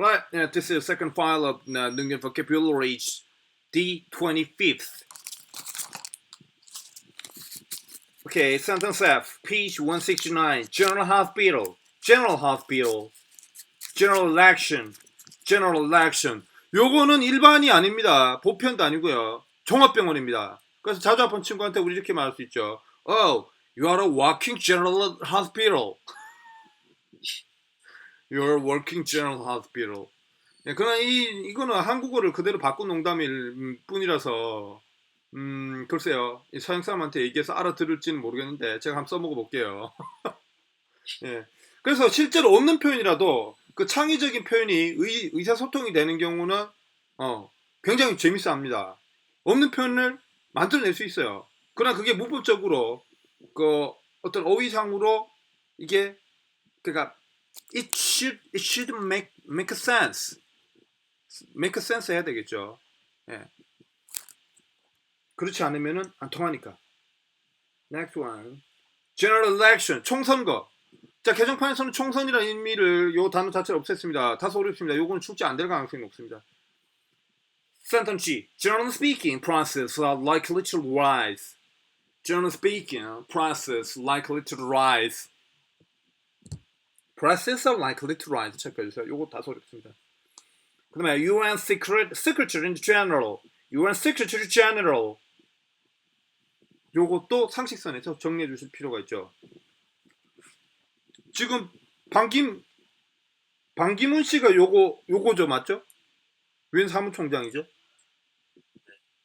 Alright, yeah, this is the second file of uh, Nungen vocabulary D25th. Okay, sentence F, page 169. General Hospital, General Hospital, General Election, General Election. 요거는 일반이 아닙니다. 보편도 아니고요. 종합병원입니다. 그래서 자주 아픈 친구한테 우리 이렇게 말할 수 있죠. Oh, you are a walking general hospital. You're working general hospital. 예, 그러나 이 이거는 한국어를 그대로 바꾼 농담일 음, 뿐이라서 음 글쎄요 이 서양 사람한테 얘기해서 알아들을지는 모르겠는데 제가 한번 써먹어 볼게요. 예. 그래서 실제로 없는 표현이라도 그 창의적인 표현이 의, 의사소통이 되는 경우는 어 굉장히 재밌어합니다. 없는 표현을 만들어낼 수 있어요. 그러나 그게 문법적으로 그 어떤 어휘상으로 이게 그러니까 it should it should make make sense make sense 해야 되겠죠. 예. 그렇지 않으면은 안 통하니까. Next one. General election 총선거. 자 개정판에서는 총선이라는 의미를 요 단어 자체를 없앴습니다. 다소 어렵습니다. 요거는 출제 안 될 가능성이 높습니다. Sentence G. General speaking process are likely to rise. General speaking process likely to rise. Process are likely to rise. 체크해주세요. 요거 다소 어렵습니다. 그 다음에 UN Secret, Secretary General. UN Secretary General. 요것도 상식선에서 정리해 주실 필요가 있죠. 지금 방김 방기문 씨가 요거 요거죠 맞죠? 유엔 사무총장이죠.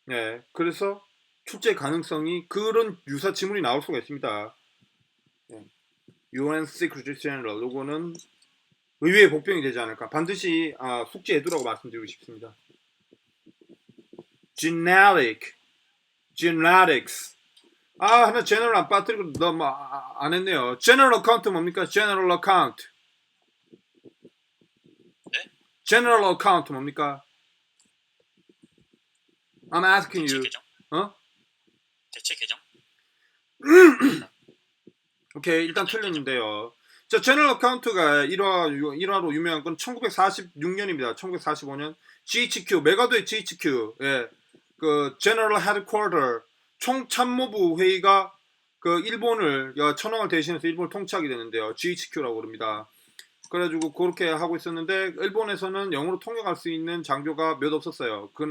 네, 그래서 출제 가능성이 그런 유사 지문이 나올 수가 있습니다. 네. UN Secretary General 요거는 의외의 복병이 되지 않을까. 반드시 아, 숙지해두라고 말씀드리고 싶습니다. Genetic, genetics. 아 하나 general 안 빠뜨리고 너무 아, 안 했네요. General account 뭡니까? General account. 네? General account 뭡니까? I'm asking 대체 you. 계정? 어? 대체 계정? 오케이 일단 틀렸는데요. 자 제너럴 어카운트가 1화 1화로 유명한 건 1946년입니다. 1945년 GHQ 메가도의 GHQ 예. 그 제너럴 헤드쿼터 총참모부 회의가 그 일본을 야, 천황을 대신해서 일본을 통치하게 되는데요. GHQ라고 그럽니다. 그래가지고 그렇게 하고 있었는데 일본에서는 영어로 통역할 수 있는 장교가 몇 없었어요. 그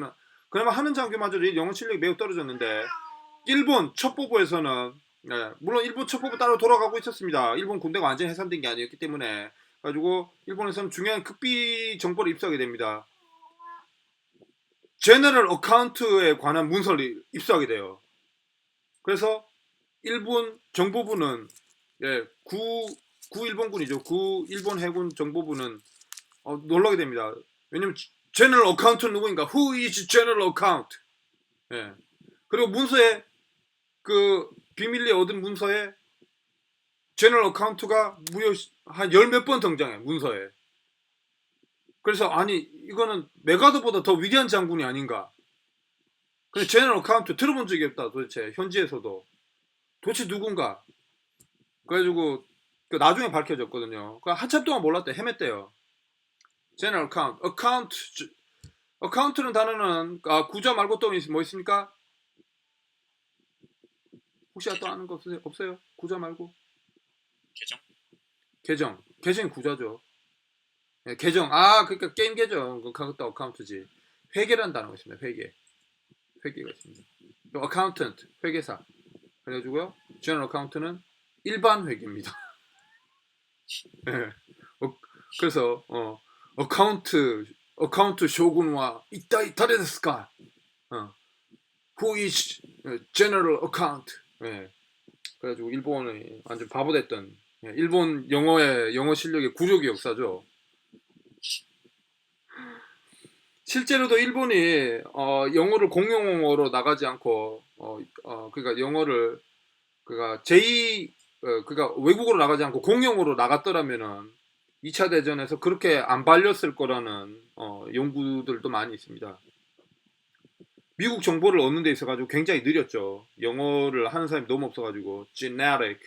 그나마 하는 장교마저 영어 실력이 매우 떨어졌는데 일본 첩보부에서는 네, 물론 일본 첩보부 따로 돌아가고 있었습니다. 일본 군대가 완전히 해산된 게 아니었기 때문에 가지고 일본에서는 중요한 극비 정보를 입수하게 됩니다. 제너럴 어카운트에 관한 문서를 입수하게 돼요. 그래서 일본 정보부는 예, 구, 구 일본군이죠. 구 일본 해군 정보부는 어, 놀라게 됩니다. 왜냐면 제너럴 어카운트 누구인가? Who is General? 예. 그리고 문서에 그 비밀리에 얻은 문서에 제너럴 어카운트가 무려 한 열 몇 번 등장해 문서에. 그래서 아니 이거는 메가드보다 더 위대한 장군이 아닌가. 근데 제너럴 어카운트 들어본 적이 없다 도대체 현지에서도 도대체 누군가. 그래가지고 그 나중에 밝혀졌거든요. 그 한참 동안 몰랐대 헤맸대요. 제너럴 어카운트, 어카운트, 어카운트는 단어는 아, 구자 말고 또 뭐 있습니까? 혹시 또 아는 거 없으세요? 없어요? 구자 말고 계정? 계정, 계정 구자죠. 예, 계정, 아 그러니까 게임 계정 그것도 어카운트지. 회계라는 단어가 있습니다. 회계, 회계가 있습니다. 어카운턴트, 회계사. 그래가지고요, 제너럴 어카운트는 일반 회계입니다. 예. 어, 그래서 어, 어카운트, 어카운트 쇼군와 이따 이타레 데스까? 어. Who is general account? 예. 그래가지고 일본이 완전 바보 됐던 예, 일본 영어의 영어 실력의 구조기 역사죠. 실제로도 일본이 어, 영어를 공용어로 나가지 않고 어, 어, 그러니까 영어를 그가 제2 어, 그러니까 외국어로 나가지 않고 공용어로 나갔더라면은 2차 대전에서 그렇게 안 발렸을 거라는 어, 연구들도 많이 있습니다. 미국 정보를 얻는 데 있어가지고 굉장히 느렸죠. 영어를 하는 사람이 너무 없어가지고 genetic.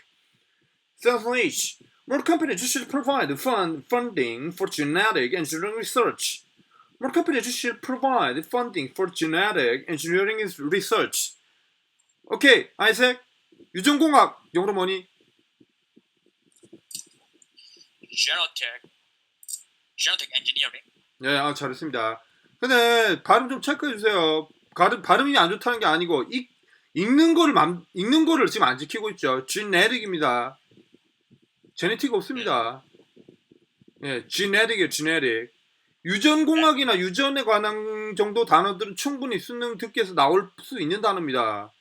Sentence More companies should provide fund funding for genetic engineering research. More companies should provide funding for genetic engineering research. 오케이, 아이색. 유전공학 영어로 뭐니? Genotech, Genotech Engineering. 네, 아, 잘했습니다. 근데 발음 좀 체크해 주세요. 발음, 발음이 안 좋다는 게 아니고 읽, 읽는 거를 맘, 읽는 거를 지금 안 지키고 있죠. genetic입니다. 제네틱 없습니다. 예, genetic이에요, genetic. 유전공학이나 유전에 관한 정도 단어들은 충분히 수능 특기에서 나올 수 있는 단어입니다.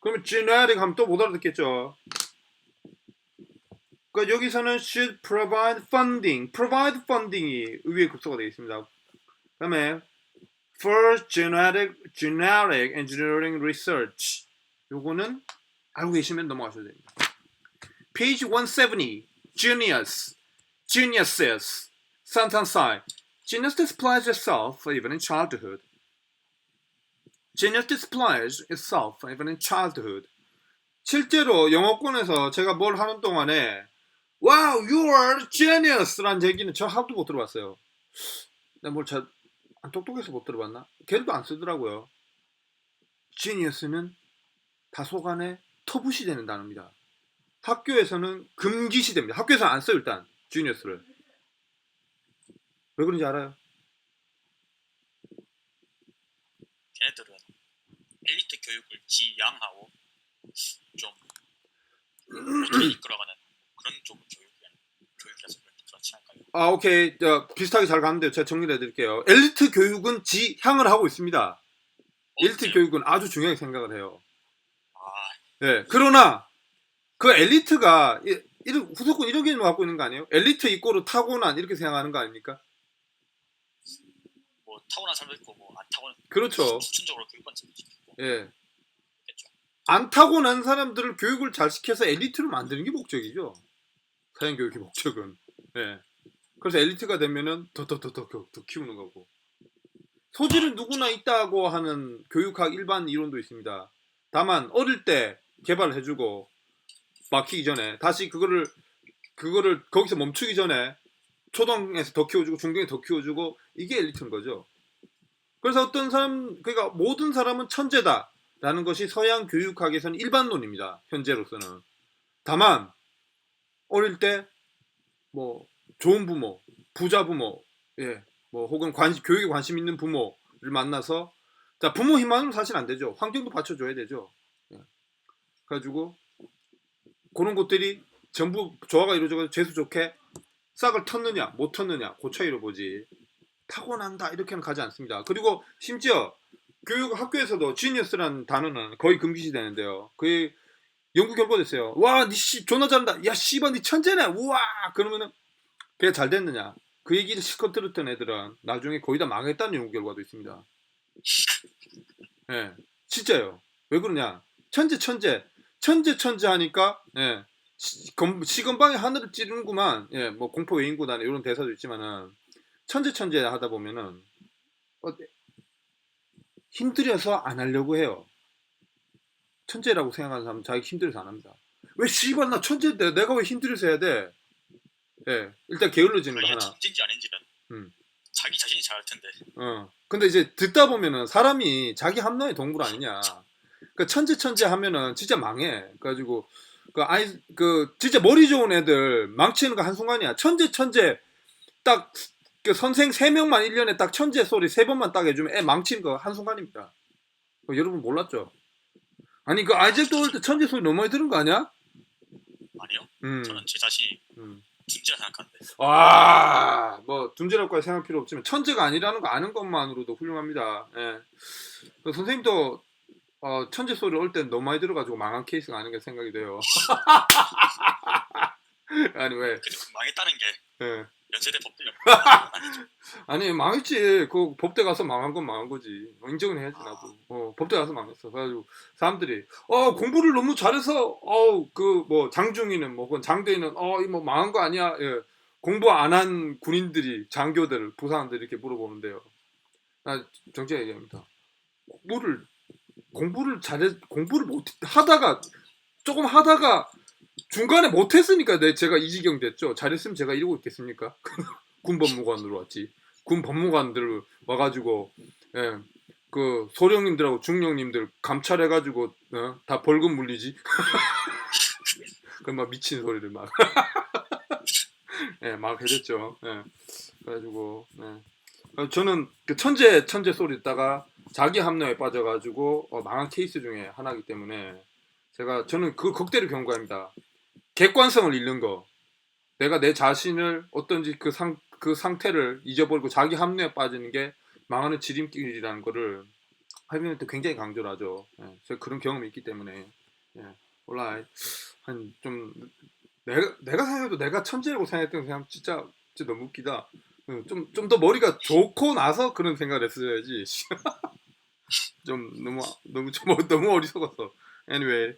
그러면 genetic 하면 또 못 알아듣겠죠. 그러니까 여기서는 should provide funding, provide funding이 의외의 급소가 되겠습니다. 그 다음에 for genetic genetic engineering research 요거는 알고 계시면 넘어가셔도 됩니다. Page 170 Genius Geniuses Santansai Genius displays itself even in childhood. Genius displays itself even in childhood. 실제로 영어권에서 제가 뭘 하는 동안에 Wow, you are genius라는 얘기는 저 하나도 못 들어봤어요. 내가 뭘잘 안 똑똑해서 못 들어봤나? 걔도 안 쓰더라고요. genius는 다소간에 터부시 되는 단어입니다. 학교에서는 금기시 됩니다. 학교에서는 안 써요 일단 genius를. 왜 그런지 알아요? 걔네들은 엘리트 교육을 지향하고 좀 이끌어가는 그런 쪽 교육이 교육이라서 그렇지 않을까요? 아 오케이 저, 비슷하게 잘 가는데요. 제가 정리를 해드릴게요. 엘리트 교육은 지향을 하고 있습니다. 엘리트 어때요? 교육은 아주 중요하게 생각을 해요. 아, 네, 그러나 그 엘리트가 이- 이런 후속권 이런 개념을 갖고 있는 거 아니에요? 엘리트 이꼬르 타고난 이렇게 생각하는 거 아닙니까? 뭐 타고난 사람도 있고 뭐 안 타고난 그렇죠. 수준적으로 교육받는 사람도 있고 예. 있겠죠. 안 타고난 사람들을 교육을 잘 시켜서 엘리트로 만드는 게 목적이죠. 사형 교육의 목적은. 예. 그래서 엘리트가 되면은 더 더 더 더 더 키우는 거고. 소질은 누구나 있다고 하는 교육학 일반 이론도 있습니다. 다만 어릴 때 개발을 해주고 막히기 전에 다시 그거를 그거를 거기서 멈추기 전에 초등에서 더 키워주고 중등에 더 키워주고 이게 엘리트인 거죠. 그래서 어떤 사람 그러니까 모든 사람은 천재다라는 것이 서양 교육학에서는 일반론입니다. 현재로서는. 다만 어릴 때뭐 좋은 부모, 부자 부모, 예, 뭐 혹은 관 교육에 관심 있는 부모를 만나서 자 부모 힘만으로 사실 안 되죠. 환경도 받쳐줘야 되죠. 예. 그래가지고 그런 것들이 전부 조화가 이루어져서 재수 좋게 싹을 텄느냐 못 텄느냐 그 차이로 보지 타고난다 이렇게는 가지 않습니다. 그리고 심지어 교육 학교에서도 지니어스라는 단어는 거의 금기시 되는데요. 그게 연구 결과도 있어요. 와, 니씨 존나 잘한다. 야, 씨발 니 천재네. 우와. 그러면은 그게 잘 됐느냐? 그 얘기를 실컷 들었던 애들은 나중에 거의 다 망했다는 연구 결과도 있습니다. 예, 진짜요. 왜 그러냐? 천재 천재 천재 천재 하니까 예, 시건방에 하늘을 찌르는구만. 예, 뭐 공포 외인구단 이런 대사도 있지만은 천재 천재 하다 보면은 어, 힘들여서 안 하려고 해요. 천재라고 생각하는 사람은 자기 힘들어서 안 합니다. 왜 씨발 나 천재인데 내가 왜 힘들어서 해야 돼? 예, 일단 게을러지는 거 하나. 천재인지 아닌지는 음. 자기 자신이 잘 알 텐데 어. 근데 이제 듣다 보면은 사람이 자기 함량의 동물 아니냐. 그 천재 천재 하면은 진짜 망해. 그래가지고 그 아이 그 진짜 머리 좋은 애들 망치는 거 한 순간이야. 천재 천재 딱 그 선생 세 명만 1년에 딱 천재 소리 세 번만 딱 해주면 애 망치는 거 한 순간입니다. 그거 여러분 몰랐죠? 아니 그 아이잭 떠올 때 천재 소리 너무 많이 들은 거 아니야? 아니요? 음. 저는 제 자신이 음. 진짜 생각하는데 와, 뭐 둔재라고까지 생각할 필요 없지만 천재가 아니라는 거 아는 것만으로도 훌륭합니다. 예. 그 선생님도 어, 천재 소리 올 땐 너무 많이 들어가지고 망한 케이스가 아닌가 생각이 돼요. 아니 왜? 근데 그 망했다는 게 예. 연세대 법 때문에 아니 망했지. 그 법대 가서 망한 건 망한 거지. 어, 인정은 해야지 나도. 어, 법대 가서 망했어. 그래가지고 사람들이 어 공부를 너무 잘해서 어그 뭐 장중이는 뭐 그건 장대인은 어이뭐 망한 거 아니야. 예. 공부 안 한 군인들이 장교들 부사관들 이렇게 물어보는데요. 나 정치가 얘기합니다. 공부를 공부를 잘해 공부를 못 하다가 조금 하다가 중간에 못했으니까 내 제가 이 지경 됐죠. 잘했으면 제가 이러고 있겠습니까? 군 법무관으로 왔지. 군 법무관들 와가지고 예, 그 소령님들하고 중령님들 감찰해가지고 어? 다 벌금 물리지. 그막 미친 소리를 막. 예, 막 해줬죠. 예. 그래가지고 예. 어, 저는 그 천재 천재 소리 듣다가 자기 합리화에 빠져가지고 어, 망한 케이스 중에 하나이기 때문에 제가 저는 그 극대로 경고합니다. 객관성을 잃는 거. 내가 내 자신을 어떤지 그 상 그 상태를 잊어버리고 자기 합리화에 빠지는 게 망하는 지름길이라는 거를 하이브한테 굉장히 강조를 하죠. 예, 제가 그런 경험이 있기 때문에 예, 올라 한 좀 내가 내가 생각해도 내가 천재라고 생각했던 사람 진짜 진짜 너무 웃기다. 좀 좀 더 머리가 좋고 나서 그런 생각을 했어야지. 좀 너무 너무 좀 너무 어리석었어. Anyway.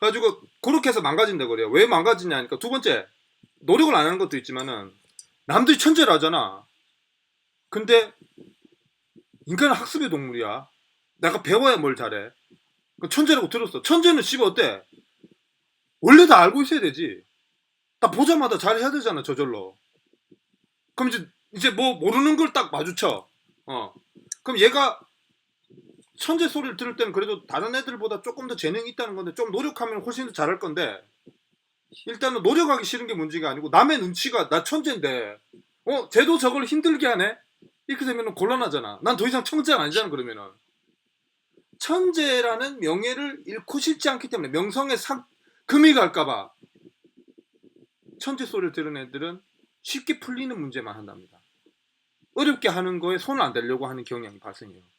가지고 그렇게 해서 망가진다 그래요. 왜 망가지냐니까 두 번째 노력을 안 하는 것도 있지만은 남들이 천재를 하잖아. 근데 인간은 학습의 동물이야. 내가 배워야 뭘 잘해. 그 천재라고 들었어. 천재는 씨발 어때? 원래 다 알고 있어야 되지. 나 보자마자 잘해야 되잖아 저절로. 그럼 이제 이제 뭐 모르는 걸 딱 마주쳐. 어. 그럼 얘가 천재 소리를 들을 때는 그래도 다른 애들보다 조금 더 재능이 있다는 건데 좀 노력하면 훨씬 더 잘할 건데 일단은 노력하기 싫은 게 문제가 아니고 남의 눈치가 나 천재인데 어 쟤도 저걸 힘들게 하네? 이렇게 되면 곤란하잖아. 난 더 이상 천재가 아니잖아 그러면은. 천재라는 명예를 잃고 싶지 않기 때문에 명성에 상 금이 갈까봐 천재 소리를 들은 애들은 쉽게 풀리는 문제만 한답니다. 어렵게 하는 거에 손을 안 대려고 하는 경향이 발생해요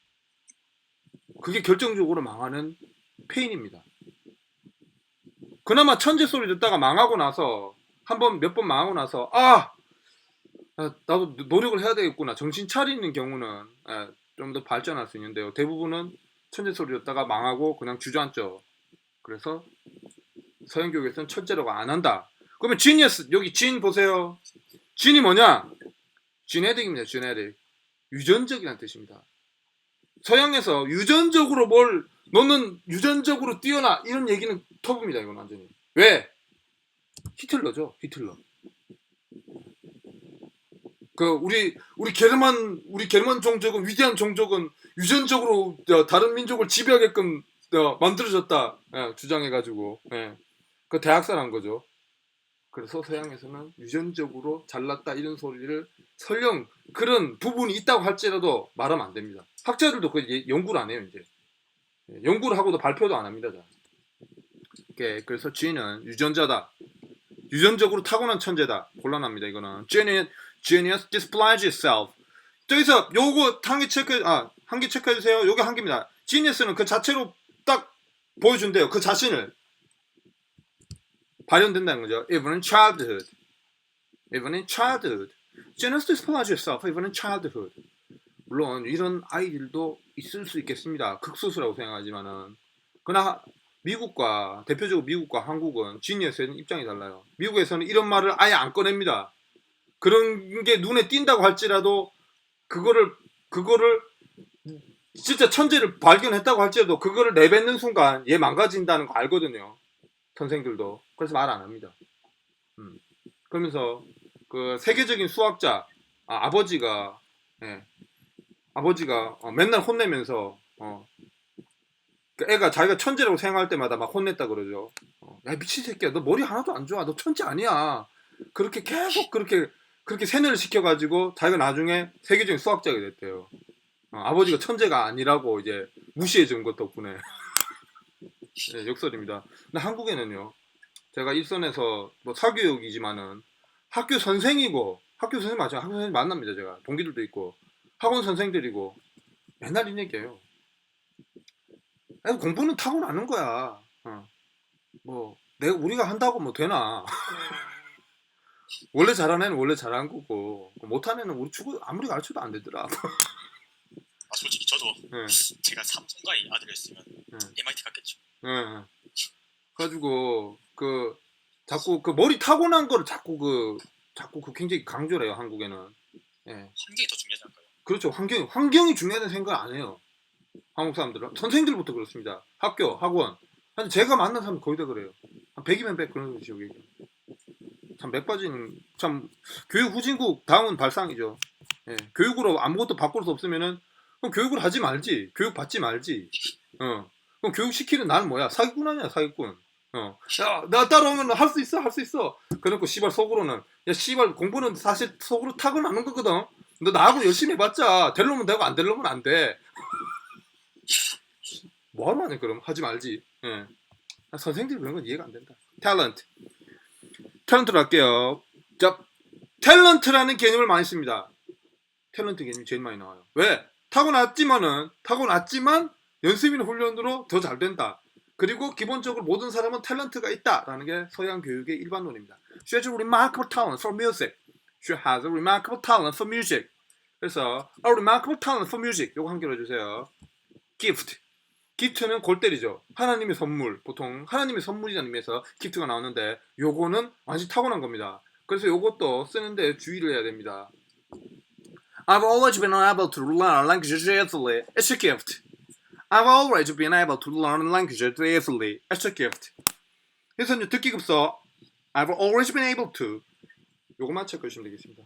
그게 결정적으로 망하는 페인입니다. 그나마 천재 소리 듣다가 망하고 나서 한 번 몇 번 망하고 나서 아 아, 나도 노력을 해야 되겠구나 정신 차리는 경우는 좀 더 발전할 수 있는데요. 대부분은 천재 소리 듣다가 망하고 그냥 주저앉죠. 그래서 서양 교육에서는 천재라고 안 한다. 그러면 지니어스 여기 진 보세요. 진이 뭐냐? 지네틱입니다. 지네틱 유전적이라는 뜻입니다. 서양에서 유전적으로 뭘 너는 유전적으로 뛰어나 이런 얘기는 터부입니다 이건 완전히. 왜? 히틀러죠 히틀러. 그 우리 우리 게르만 우리 게르만 종족은 위대한 종족은 유전적으로 어, 다른 민족을 지배하게끔 어, 만들어졌다 예, 주장해가지고 예. 그 대학살한 거죠 그래서 서양에서는 유전적으로 잘났다 이런 소리를 설령 그런 부분이 있다고 할지라도 말하면 안 됩니다. 학자들도 그 연구를 안 해요 이제 예, 연구를 하고도 발표도 안 합니다. 자. 이렇게 그래서 G는 유전자다. 유전적으로 타고난 천재다. 곤란합니다. 이거는 Genius, genius displays itself. 저기서 요거 한개 체크 아한 개 체크해 주세요. 요게 한 개입니다. Genius는 그 자체로 딱 보여준대요. 그 자신을 발현된다는 거죠. Even in childhood. Even in childhood. Genius displays itself even in childhood. 물론 이런 아이들도 있을 수 있겠습니다. 극소수라고 생각하지만은 그러나 미국과 대표적으로 미국과 한국은 지니어스에는 입장이 달라요. 미국에서는 이런 말을 아예 안 꺼냅니다. 그런 게 눈에 띈다고 할지라도 그거를 그거를 진짜 천재를 발견했다고 할지라도 그거를 내뱉는 순간 얘 망가진다는 거 알거든요. 선생들도 그래서 말 안 합니다. 음. 그러면서 그 세계적인 수학자 아, 버지가 예, 아버지가 어, 맨날 혼내면서 어, 그 애가 자기가 천재라고 생각할 때마다 막 혼냈다 그러죠. 어, 야 미친 새끼야, 너 머리 하나도 안 좋아, 너 천재 아니야. 그렇게 계속 그렇게 그렇게 세뇌를 시켜가지고 자기가 나중에 세계적인 수학자가 됐대요. 어, 아버지가 천재가 아니라고 이제 무시해 준 것 덕분에 네, 역설입니다. 근데 한국에는요, 제가 일선에서 뭐 사교육이지만은 학교 선생이고 학교 선생 맞아요. 학교 선생 만납니다. 제가 동기들도 있고 학원 선생들이고 맨날 이 얘기해요. 아니, 공부는 타고나는 거야. 어. 뭐 내가 우리가 한다고 뭐 되나? 원래 잘하는 애는 원래 잘한 거고 못하는 애는 우리 축구 아무리 가르쳐도 안 되더라. 아 솔직히 저도 네. 제가 삼성가의 아들이었으면 네. MIT 갔겠죠. 예. 가지고 그 자꾸 그 머리 타고난 거를 자꾸 그 자꾸 그 굉장히 강조를 해요 한국에는. 예. 환경이 더 중요하지 않을까요? 그렇죠. 환경이 환경이 중요하다는 생각 안 해요. 한국 사람들은 선생들부터 그렇습니다. 학교, 학원. 아니 제가 만난 사람 거의 다 그래요. 한 100이면 100 그런 거죠 여기. 참 맥 빠진 참 교육 후진국 다음은 발상이죠. 예, 교육으로 아무것도 바꿀 수 없으면은 그럼 교육을 하지 말지. 교육 받지 말지. 어. 그럼 교육 시키는 나는 뭐야? 사기꾼 아니야 사기꾼. 어. 야, 나 따라오면 할 수 있어, 할 수 있어. 그래놓고 씨발 속으로는 야 씨발 공부는 사실 속으로 타고나는 거거든. 너 나하고 열심히 해봤자 될 놈은 되고 안 될 놈은 안 돼. 뭐하러 하냐 그럼 하지 말지. 예. 아, 선생들이 그런 건 이해가 안 된다. 탤런트. 탤런트로 할게요. 자, 탤런트라는 개념을 많이 씁니다. 탤런트 개념이 제일 많이 나와요. 왜? 타고났지만은 타고났지만 연습이나 훈련으로 더 잘 된다. 그리고 기본적으로 모든 사람은 탤런트가 있다라는 게 서양 교육의 일반론입니다. She has a remarkable talent for music. She has a remarkable talent for music. 그래서 a remarkable talent for music. 요거 한 개로 해주세요. gift. 기프트는 골 때리죠. 하나님의 선물. 보통 하나님의 선물이라는 의미에서 기프트가 나오는데 요거는 완전히 타고난 겁니다. 그래서 요것도 쓰는데 주의를 해야 됩니다. I've always been able to learn languages easily. It's a gift. I've always been able to learn languages easily. It's a gift. 그래서 이제 듣기 급서 I've always been able to 요것만 체크하시면 되겠습니다.